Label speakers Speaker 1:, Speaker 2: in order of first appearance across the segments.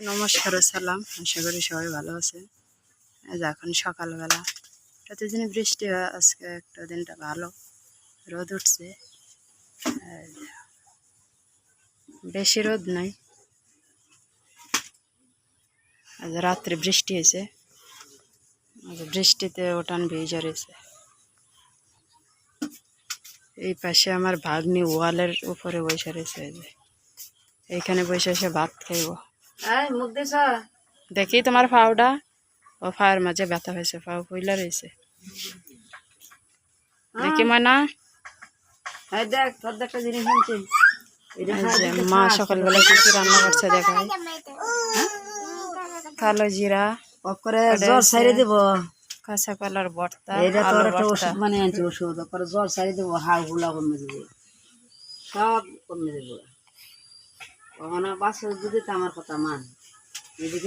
Speaker 1: নমস্কার সালাম আশা করি সবাই ভালো আছে। এখন সকালবেলা। প্রতিদিন বৃষ্টি হয়, আজকে একটা দিনটা ভালো। রোদ উঠছে। বেশি রোদ নাই। আজ রাত্রে বৃষ্টি হয়েছে। বৃষ্টিতে ওটান ভিজে রয়েছে। এই পাশে আমার ভাগ্নি ওয়ালের উপরে বসে রয়েছে এইখানে বসে এসে ভাত খাইব। দেখি তোমার ফাউটা ও ফাওয়ার মাঝে ব্যথা হয়েছে ফাউ পইলা রয়েছে। দেখি ময়না। মা। সকালবেলা কি কি রান্না করছে দেখাই। কালো জিরা।
Speaker 2: জ্বর দেব।
Speaker 1: কাঁচা কলার ভর্তা
Speaker 2: এটা তোর একটা ওষুধ মানে আনছি ওষুধ। জ্বর দেবো হাড়গুলা কমে দেবো। সব কমে দেবো। তো আমার কথা মান। যদি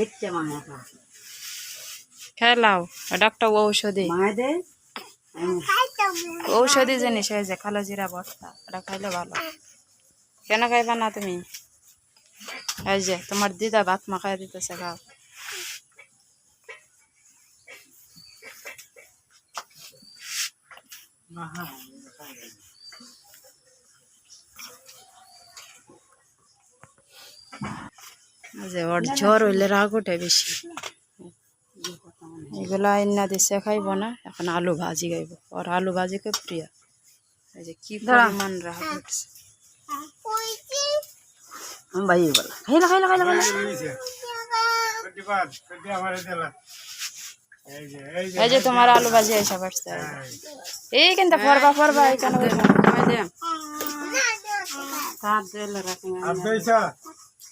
Speaker 1: খেলাও ঔষধি।
Speaker 2: দে
Speaker 1: ঔষধি জিনিস যে কালো জিরা ভর্তা এটা খাইলে ভালো। কেন খাইবা না তুমি? এই যে তোমার দিদা ভাত মাখাই দিতেছে খাও। এই যে ওর জ্বর হইলে রাগ ওঠে বেশি। এগুলা আইনা দিছে খাইব না এখন আলু ভাজি খাইব। ওর আলু ভাজি খুব প্রিয়। এই যে কি পরিমাণ রাগ উঠছে।
Speaker 2: ভাই বলা। খাইলা খাইলা খাইলা খাইলা।
Speaker 1: এই যে তোমার আলু ভাজি এসে এই কিন্তু ফরবা ফরবা এখানে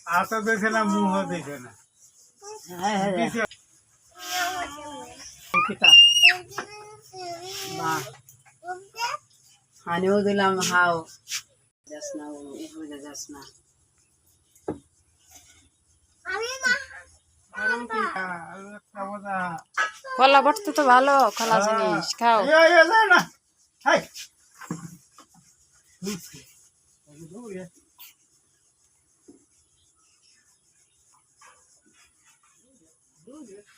Speaker 1: বসে।
Speaker 2: তার দিলে রাখি
Speaker 3: আর দেখছ আতো দেখে না মুহ দেখে না
Speaker 2: হ্যাঁ হ্যাঁ পিতা বাহ হানিও দিলাম হাও যাস না ও এভাবে যাস না
Speaker 3: গরম কি খা আর একটা মজা
Speaker 1: কলা ভর্তা তো ভালো খোলা জিনিস খাও
Speaker 3: এ এ যা না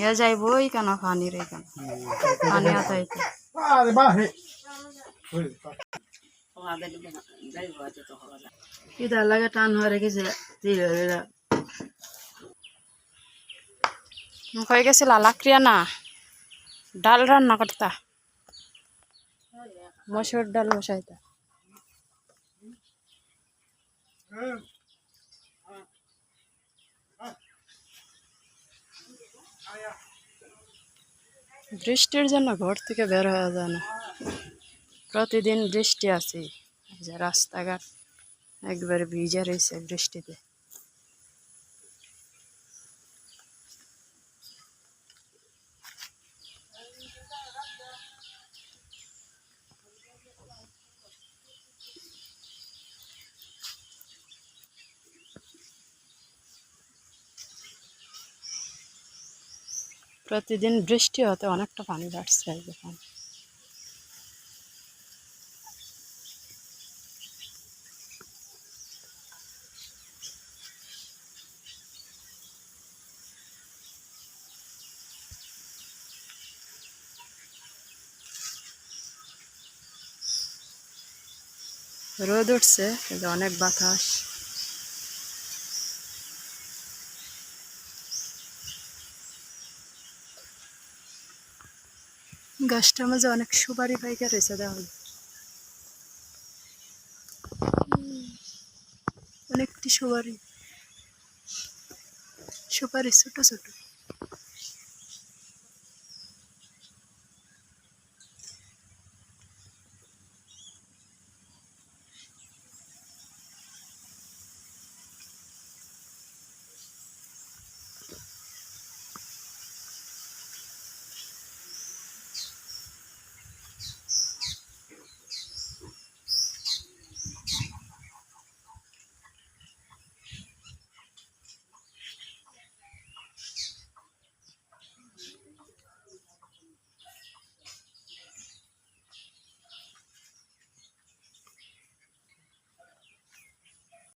Speaker 1: এ যাইবই কেন পানি আতাইতে
Speaker 2: ইদার লাগে টান হয়ে রেখেছে
Speaker 1: হয়ে গেছিল লাকড়িয়া না? ডাল রান্না করতা? মসুর ডাল বসাইতা। বৃষ্টির জন্য ঘর থেকে বের হওয়া যায় না। প্রতিদিন বৃষ্টি আছে যে রাস্তাঘাট একবারে ভিজে রয়েছে বৃষ্টিতে। প্রতিদিন বৃষ্টি হতে অনেকটা পানি বাড়ছে দেখুন রোদ উঠছে কিন্তু অনেক বাতাস। গাছটার মাঝে অনেক সুপারি পাইকা রয়েছে দেখুন অনেকটি সুপারি। সুপারি ছোট ছোট।